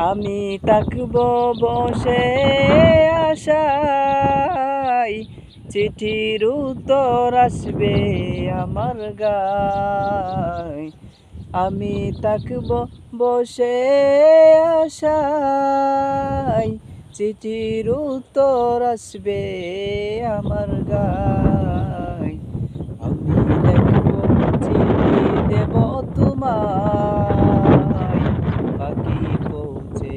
আমি তাকব বসে আশাই চিঠির উত্তর আসবে আমার গায়। আমি তাকব বসে আশাই চিঠির উত্তর আসবে আমার গায় আমি দেখব চিঠি দেব তোমায় পাখি পৌঁছে